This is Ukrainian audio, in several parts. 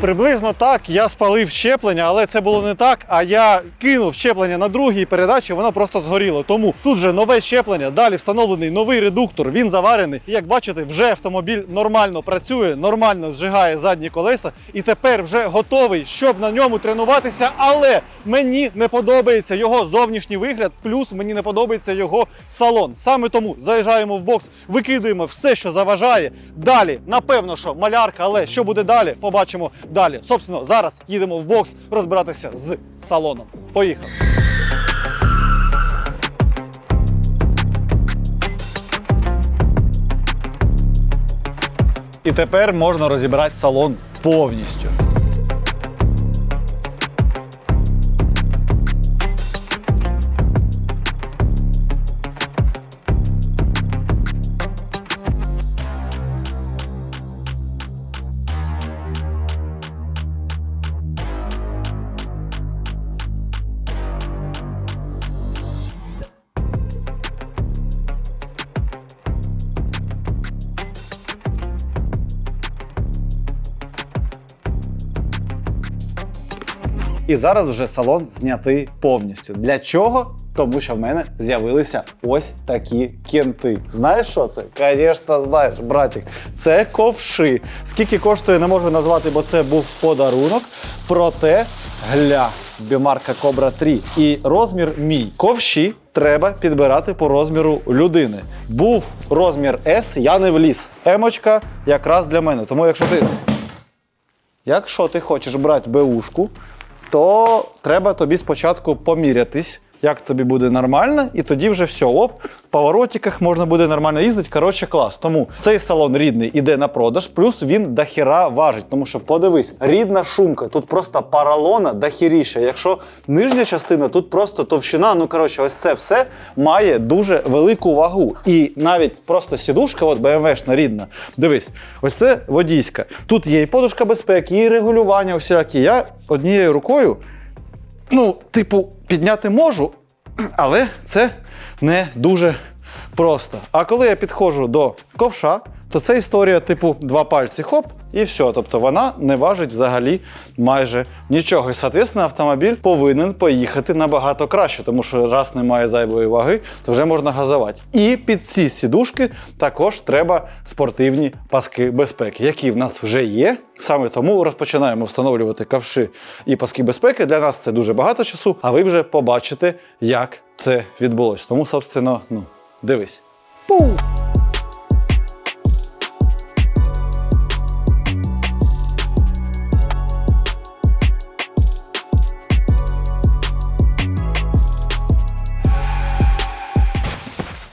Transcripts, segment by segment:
Приблизно так я спалив щеплення, але це було не так. А я кинув щеплення на другій передачі, воно просто згоріло. Тому тут же нове щеплення, далі встановлений новий редуктор. Він заварений. Як бачите, вже автомобіль нормально працює, нормально зжигає задні колеса, і тепер вже готовий, щоб на ньому тренуватися. Але мені не подобається його зовнішній вигляд, плюс мені не подобається його салон. Саме тому заїжджаємо в бокс, викидуємо все, що заважає. Далі, напевно, що малярка, але що буде далі, побачимо далі. Собственно, зараз їдемо в бокс розбиратися з салоном. Поїхали. І тепер можна розібрати салон повністю. І зараз вже салон знятий повністю. Для чого? Тому що в мене з'явилися ось такі кенти. Знаєш що це? Звісно, знаєш, братик. Це ковши. Скільки коштує, не можу назвати, бо це був подарунок. Проте гля. Бімарка Cobra 3 і розмір мій. Ковші треба підбирати по розміру людини. Був розмір S, я не вліз. Емочка якраз для мене. Тому якщо ти Якщо ти хочеш брати беушку, то треба тобі спочатку помірятись, як тобі буде нормально, і тоді вже все, оп, в поворотиках можна буде нормально їздити. Коротше, клас. Тому цей салон рідний іде на продаж, плюс він дохіра важить. Тому що подивись, рідна шумка, тут просто паралона дохіріша. Якщо нижня частина, тут просто товщина. Ну коротше, ось це все має дуже велику вагу. І навіть просто сідушка, от BMW-шна рідна. Дивись, ось це водійська. Тут є і подушка безпеки, і регулювання всілякі. Я однією рукою ну, типу, підняти можу, але це не дуже просто. А коли я підходжу до ковша, то це історія, типу, два пальці хоп, і все. Тобто вона не важить взагалі майже нічого. І, соответственно, автомобіль повинен поїхати набагато краще, тому що раз немає зайвої ваги, то вже можна газувати. І під ці сідушки також треба спортивні паски безпеки, які в нас вже є. Саме тому розпочинаємо встановлювати ковши і паски безпеки. Для нас це дуже багато часу, а ви вже побачите, як це відбулося. Тому, собственно, ну, дивись. Пу!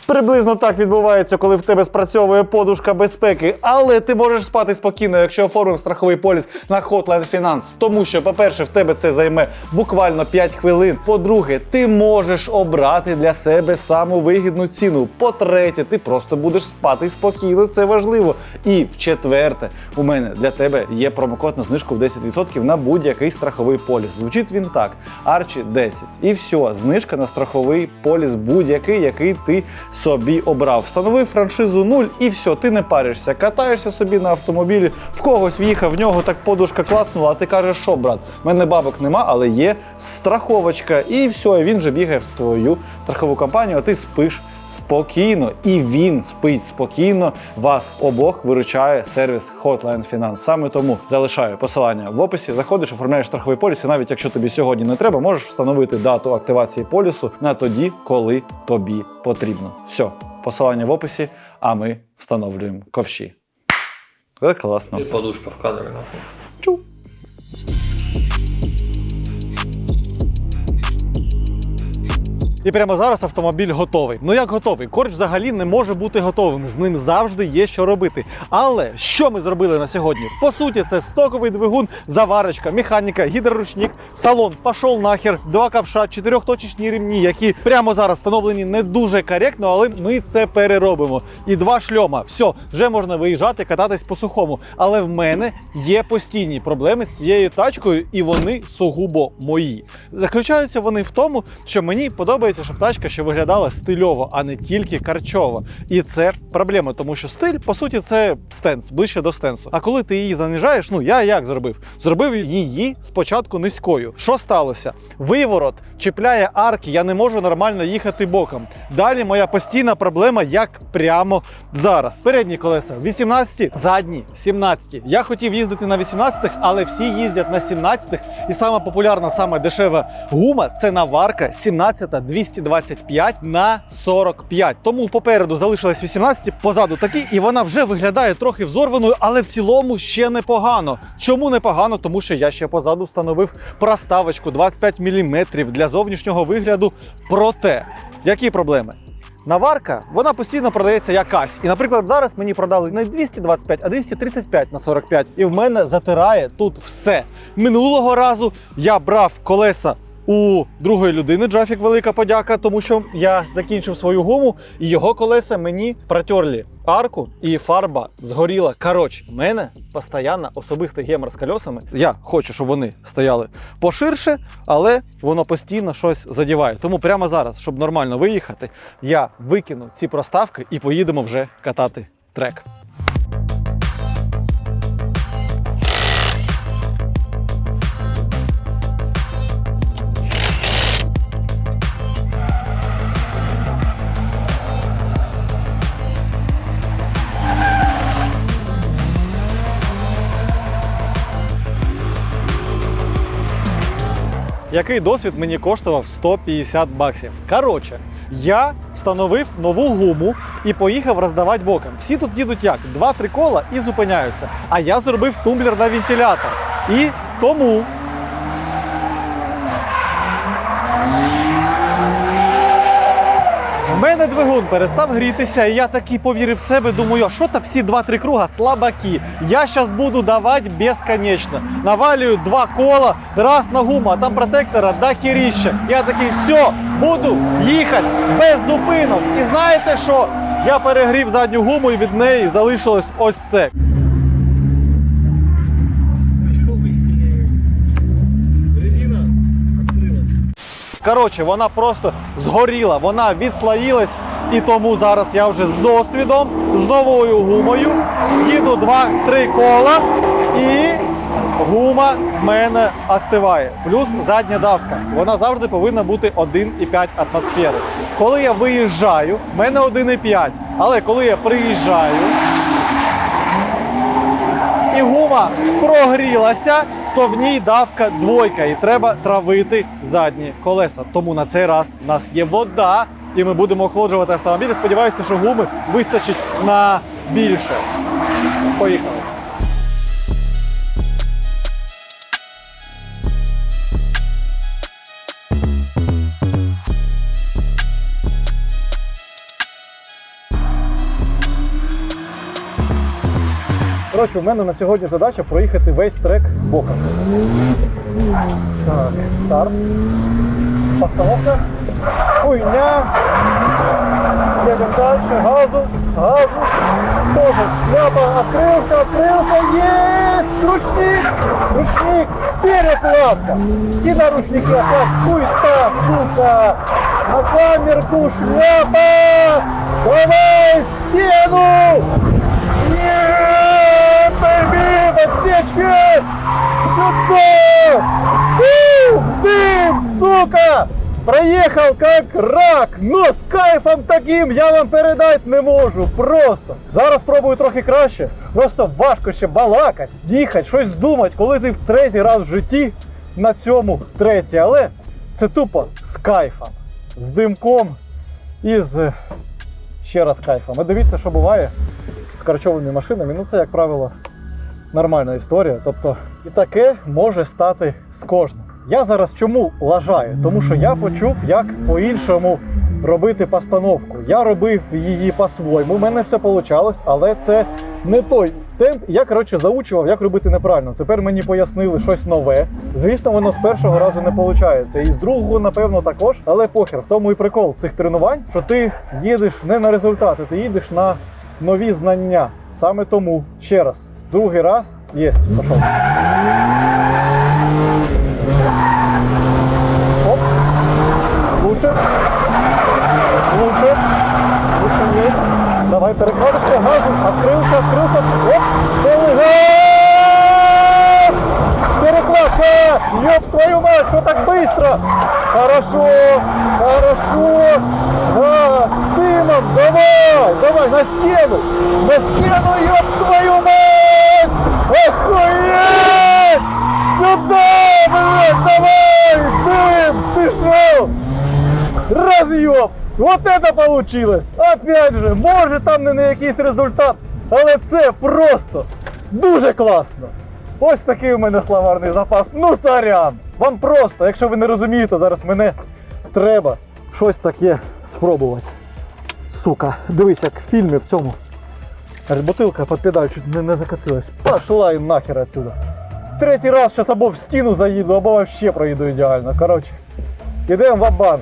Приблизно так відбувається, коли в тебе спрацьовує подушка безпеки, але ти можеш спати спокійно, якщо оформив страховий поліс на Hotline Finance. Тому що, по-перше, в тебе це займе буквально 5 хвилин. По-друге, ти можеш обрати для себе саму вигідну ціну. По-третє, ти просто будеш спати спокійно, це важливо. І в-четверте, у мене для тебе є промокод на знижку в 10% на будь-який страховий поліс. Звучить він так: Арчі 10. І все, знижка на страховий поліс будь-який, який ти собі обрав. Встановив франшизу 0 і все, ти не паришся. Катаєшся собі на автомобілі, в когось в'їхав, в нього так подушка класнула, а ти кажеш, що брат, в мене бабок нема, але є страховочка. І все, він же бігає в твою страхову компанію, а ти спиш. Спокійно, і він спить спокійно. Вас обох виручає сервіс Hotline Finance. Саме тому залишаю посилання в описі. Заходиш, оформляєш страховий поліс, і навіть якщо тобі сьогодні не треба, можеш встановити дату активації полісу на тоді, коли тобі потрібно. Все, посилання в описі, а ми встановлюємо ковші. Це класно. И подушка в кадре, нахуй. І прямо зараз автомобіль готовий. Ну як готовий? Корч взагалі не може бути готовим. З ним завжди є що робити. Але що ми зробили на сьогодні? По суті, це стоковий двигун, заварочка, механіка, гідроручник, салон, пашов нахер, два ковша, чотирьохточечні рівні, які прямо зараз встановлені не дуже коректно, але ми це переробимо. І два шльома. Все, вже можна виїжджати, кататись по сухому. Але в мене є постійні проблеми з цією тачкою, і вони сугубо мої. Заключаються вони в тому, що мені подобається хочеться, щоб тачка ще виглядала стильово, а не тільки карчово. І це проблема, тому що стиль, по суті, це стенс, ближче до стенсу. А коли ти її занижаєш, ну я як зробив? Зробив її спочатку низькою. Що сталося? Виворот чіпляє арки, я не можу нормально їхати боком. Далі моя постійна проблема, як прямо зараз. Передні колеса 18, задні 17. Я хотів їздити на 18-х, але всі їздять на 17-х. І сама популярна, сама дешева гума це наварка 17 225 на 45. Тому попереду залишилось 18, позаду такі, і вона вже виглядає трохи взорваною, але в цілому ще непогано. Чому непогано? Тому що я ще позаду встановив проставочку 25 мм для зовнішнього вигляду. Проте, які проблеми? Наварка, вона постійно продається якась. І, наприклад, зараз мені продали не 225, а 235 на 45. І в мене затирає тут все. Минулого разу я брав колеса у другої людини. Джафік, велика подяка, тому що я закінчив свою гуму, і його колеса мені протерли арку, і фарба згоріла. Коротше, мене постійно особистий гемор з колесами. Я хочу, щоб вони стояли поширше, але воно постійно щось задіває. Тому прямо зараз, щоб нормально виїхати, я викину ці проставки і поїдемо вже катати трек. Який досвід мені коштував 150 баксів. Коротше, я встановив нову гуму і поїхав роздавати боком. Всі тут їдуть як? Два-три кола і зупиняються. А я зробив тумблер на вентилятор. І тому В мене двигун перестав грітися, і я такий повірив в себе. Думаю, а що то всі два-три круга слабаки. Я зараз буду давати безконечно. Навалюю два кола, раз на гуму, а там протектора до хіріща. Я такий, все, буду їхати без зупинок. І знаєте що? Я перегрів задню гуму і від неї залишилось ось це. Коротше, вона просто згоріла, вона відслоїлась. І тому зараз я вже з досвідом, з новою гумою їду 2-3 кола і гума в мене остиває. Плюс задня давка. Вона завжди повинна бути 1,5 атмосфери. Коли я виїжджаю, в мене 1,5. Але коли я приїжджаю, і гума прогрілася, то в ній давка двойка, і треба травити задні колеса. Тому на цей раз в нас є вода, і ми будемо охолоджувати автомобіль. Сподіваюся, що гуми вистачить на більше. Поїхали. Коротше, у мене на сьогодні задача проїхати весь трек боком. Так, старт. Постановка. Хуйня. Едем дальше. Газу. Газу. Тоже шляпа. Открылся, открылся. Есть! Ручник! Ручник! Перекладка! И на ручнике оставь. Хуй-та, сука! На камерку шляпа! Давай в стену! Подсечки! Сюда! Ух, дым, сука! Проехал как рак, но з кайфом таким я вам передати не можу. Просто. Зараз пробую трохи краще. Просто важко ще балакати, їхати, щось думати, коли ти в третій раз в житті на цьому треці. Але це тупо з кайфом, з димком і з ще раз кайфом. І дивіться, що буває з карчовими машинами. Ну це, як правило, нормальна історія. Тобто, і таке може стати з кожним. Я зараз чому лажаю? Тому що я почув, як по-іншому робити постановку. Я робив її по-своєму, у мене все вийшло, але це не той темп. Я коротше заучував, як робити неправильно. Тепер мені пояснили щось нове. Звісно, воно з першого разу не виходить. І з другого, напевно, також. Але похер, в тому і прикол цих тренувань, що ти їдеш не на результати, ти їдеш на нові знання. Саме тому ще раз, Другий раз є. Пошов. Оп. Лучше. Лучше. Лучше є. Давай перекладочка газу. Открылся, открылся. Оп. Перекладка! Ёб твою мать, что так быстро? Хорошо, хорошо. Да, дымом, давай, давай, на стену. На стену, ёб твою Вот это получилось! Опять же, може там не на якийсь результат, але це просто дуже класно. Ось такий у мене словарний запас. Ну сорян! Вам просто, якщо ви не розумієте зараз мене, треба щось таке спробувати. Сука, дивись, як в фільмі в цьому. Аж бутилка під педаль чуть не, не закатилась. Пошла і нахер отсюда. Третій раз зараз або в стіну заїду, або вообще проїду ідеально. Коротше, ідемо в банк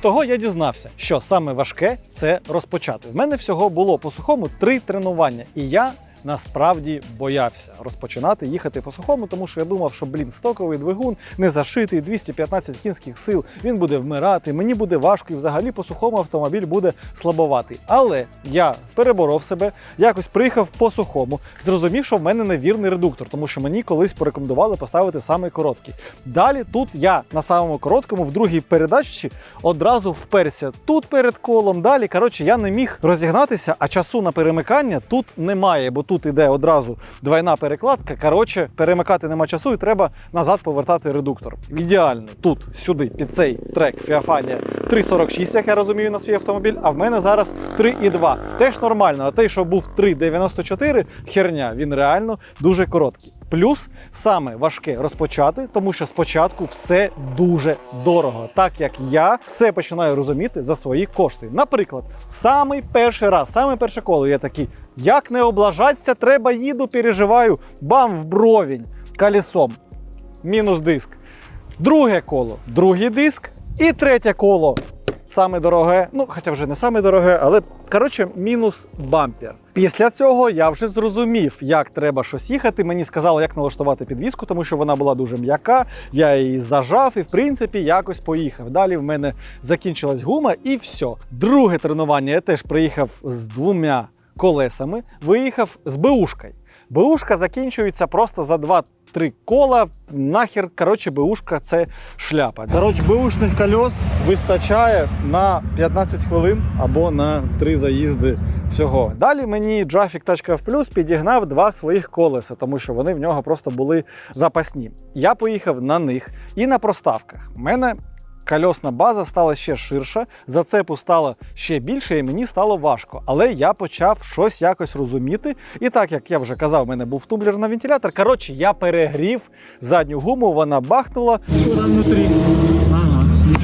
того я дізнався, що саме важке це розпочати. В мене всього було по сухому три тренування, і я насправді боявся розпочинати їхати по сухому, тому що я думав, що блін, стоковий двигун не зашитий, 215 кінських сил, він буде вмирати, мені буде важко, і взагалі по сухому автомобіль буде слабоватий. Але я переборов себе, якось приїхав по сухому, зрозумів, що в мене невірний редуктор, тому що мені колись порекомендували поставити саме короткий. Далі тут я на самому короткому, в другій передачі одразу вперся тут перед колом. Далі, коротше, я не міг розігнатися, а часу на перемикання тут немає, бо тут іде одразу двойна перекладка. Коротше, перемикати нема часу, і треба назад повертати редуктор. Ідеально тут, сюди, під цей трек Фіафанія 3,46, як я розумію, на свій автомобіль. А в мене зараз 3,2. Теж нормально. А той, що був 3,94, херня, він реально дуже короткий. Плюс саме важке розпочати, тому що спочатку все дуже дорого, так як я все починаю розуміти за свої кошти. Наприклад, самий перший раз, саме перше коло, я такий, як не облажатися, треба їду, переживаю, бам в бровінь колесом. Мінус диск. Друге коло, другий диск. І третє коло. Саме дороге, ну хоча вже не саме дороге, але коротше, мінус бампер. Після цього я вже зрозумів, як треба щось їхати. Мені сказали, як налаштувати підвіску, тому що вона була дуже м'яка. Я її зажав і, в принципі, якось поїхав. Далі в мене закінчилась гума, і все. Друге тренування я теж приїхав з двома колесами, виїхав з БУшкою. БУшка закінчується просто за 2-3 кола. Нахер, коротше, БУшка це шляпа. Коротше, БУшних кольос вистачає на 15 хвилин або на 3 заїзди всього. Далі мені Traffic Plus підігнав два своїх колеса, тому що вони в нього просто були запасні. Я поїхав на них і на проставках. У мене Кольосна база стала ще ширша, зацепу стало ще більше, і мені стало важко. Але я почав щось якось розуміти. І так як я вже казав, в мене був тумблерний вентилятор. Коротше, я перегрів задню гуму, вона бахнула. Що там внутрі?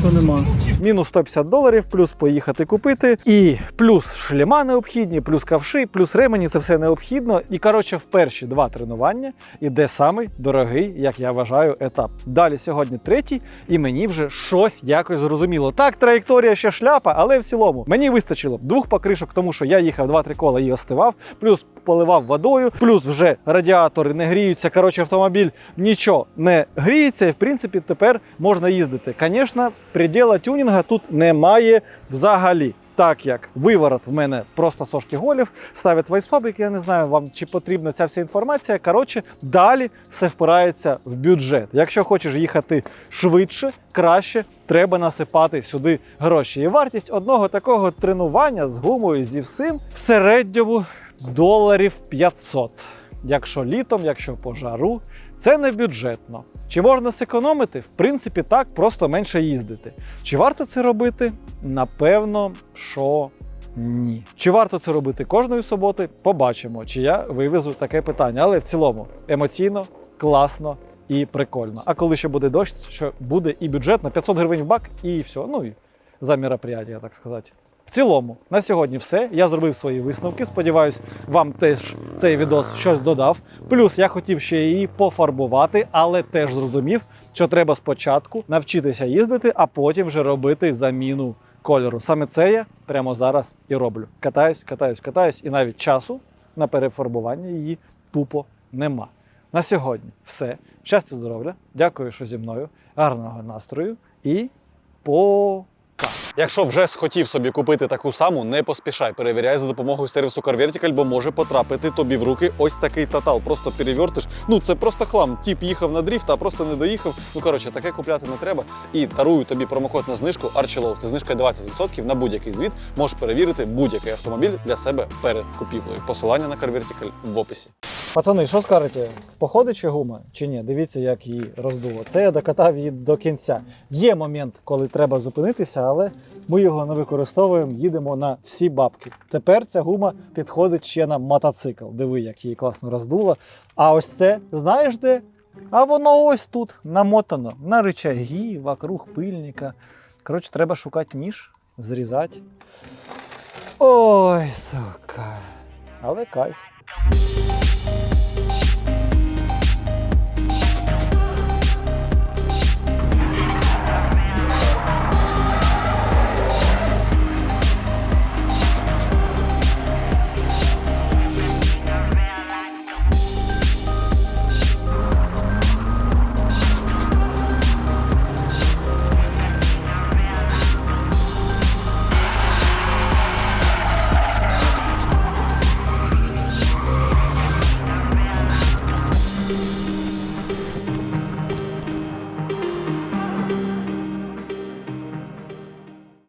Нічого нема. Мінус 150 доларів, плюс поїхати купити. І плюс шлема необхідні, плюс ковши, плюс ремені це все необхідно. І коротше, в перші два тренування іде самий дорогий, як я вважаю, етап. Далі сьогодні третій, і мені вже щось якось зрозуміло. Так, траєкторія ще шляпа, але в цілому мені вистачило двох покришок, тому що я їхав 2-3 кола і остивав, плюс поливав водою, плюс вже радіатори не гріються. Коротше, автомобіль нічого не гріється, і в принципі тепер можна їздити. Звісно, приділа тюнінга тут немає взагалі. Так як виворот в мене просто сошки голів, ставить вайсфабрик, я не знаю вам чи потрібна ця вся інформація. Коротше, далі все впирається в бюджет. Якщо хочеш їхати швидше, краще, треба насипати сюди гроші. І вартість одного такого тренування з гумою зі всім в середньому доларів 500. Якщо літом, якщо по жару, це не бюджетно. Чи можна зекономити? В принципі, так, просто менше їздити. Чи варто це робити? Напевно, що Ні. Чи варто це робити кожної суботи? Побачимо, чи я вивезу таке питання. Але в цілому емоційно, класно і прикольно. А коли ще буде дощ, що буде і бюджетно, 500 гривень в бак, і все. Ну і за мероприятие, так сказати. В цілому, на сьогодні все. Я зробив свої висновки. Сподіваюсь, вам теж цей відос щось додав. Плюс я хотів ще її пофарбувати, але теж зрозумів, що треба спочатку навчитися їздити, а потім вже робити заміну кольору. Саме це я прямо зараз і роблю. Катаюсь, катаюсь, катаюсь, і навіть часу на перефарбування її тупо нема. На сьогодні все. Щастя, здоров'я. Дякую, що зі мною. Гарного настрою і по. Якщо вже схотів собі купити таку саму, не поспішай. Перевіряй за допомогою сервісу CarVertical, бо може потрапити тобі в руки ось такий татал. Просто перевертиш. Ну це просто хлам. Тіп їхав на дріфт, а просто не доїхав. Ну коротше, таке купляти не треба. І дарую тобі промокод на знижку Archie Це знижка 20% на будь-який звіт. Можеш перевірити будь-який автомобіль для себе перед купівлею. Посилання на CarVertical в описі. Пацани, що скажете? Походить ще гума чи ні? Дивіться, як її роздуло. Це я докатав її до кінця. Є момент, коли треба зупинитися, але ми його не використовуємо, їдемо на всі бабки. Тепер ця гума підходить ще на мотоцикл. Диви, як її класно роздуло. А ось це, знаєш де? А воно ось тут намотано на рычаги, вокруг пильника. Коротше, треба шукати ніж, зрізати. Ой, сука. Але кайф.